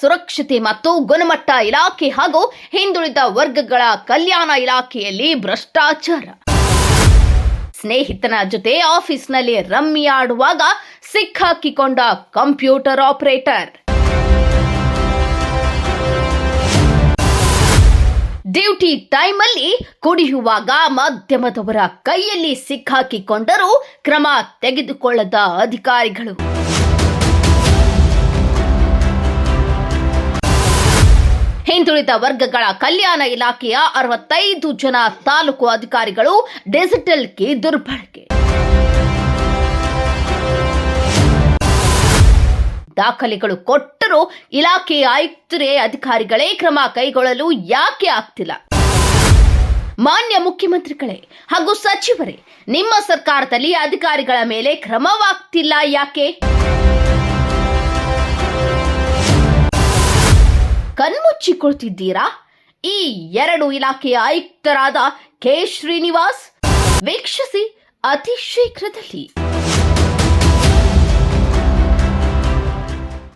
ಸುರಕ್ಷತೆ ಮತ್ತು ಗುಣಮಟ್ಟ ಇಲಾಖೆ ಹಾಗೂ ಹಿಂದುಳಿದ ವರ್ಗಗಳ ಕಲ್ಯಾಣ ಇಲಾಖೆಯಲ್ಲಿ ಭ್ರಷ್ಟಾಚಾರ. ಸ್ನೇಹಿತನ ಜೊತೆ ಆಫೀಸ್ನಲ್ಲಿ ರಮ್ಮಿ ಆಡುವಾಗ ಸಿಕ್ಕಾಕಿಕೊಂಡ ಕಂಪ್ಯೂಟರ್ ಆಪರೇಟರ್. ಡ್ಯೂಟಿ ಟೈಮಲ್ಲಿ ಕುಡಿಯುವಾಗ ಮಾಧ್ಯಮದವರ ಕೈಯಲ್ಲಿ ಸಿಕ್ಕಾಕಿಕೊಂಡರೂ ಕ್ರಮ ತೆಗೆದುಕೊಳ್ಳದ ಅಧಿಕಾರಿಗಳು. ಹಿಂದುಳಿದ ವರ್ಗಗಳ ಕಲ್ಯಾಣ ಇಲಾಖೆಯ ಅರವತ್ತೈದು ಜನ ತಾಲೂಕು ಅಧಿಕಾರಿಗಳು ಡಿಜಿಟಲ್ ದುರ್ಬಳಕೆ. ದಾಖಲೆಗಳು ಕೊಟ್ಟರೂ ಇಲಾಖೆ ಆಯುಕ್ತರೇ ಅಧಿಕಾರಿಗಳೇ ಕ್ರಮ ಕೈಗೊಳ್ಳಲು ಯಾಕೆ ಆಗ್ತಿಲ್ಲ? ಮಾನ್ಯ ಮುಖ್ಯಮಂತ್ರಿಗಳೇ, ಹಾಗೂ ಸಚಿವರೇ, ನಿಮ್ಮ ಸರ್ಕಾರದಲ್ಲಿ ಅಧಿಕಾರಿಗಳ ಮೇಲೆ ಕ್ರಮವಾಗ್ತಿಲ್ಲ ಯಾಕೆ? ಕಣ್ಮುಚ್ಚಿಕೊಳ್ತಿದ್ದೀರಾ? ಈ ಎರಡು ಇಲಾಖೆಯ ಆಯುಕ್ತರಾದ ಕೆ ಶ್ರೀನಿವಾಸ್ ವೀಕ್ಷಿಸಿ ಅತಿ ಶೀಘ್ರದಲ್ಲಿ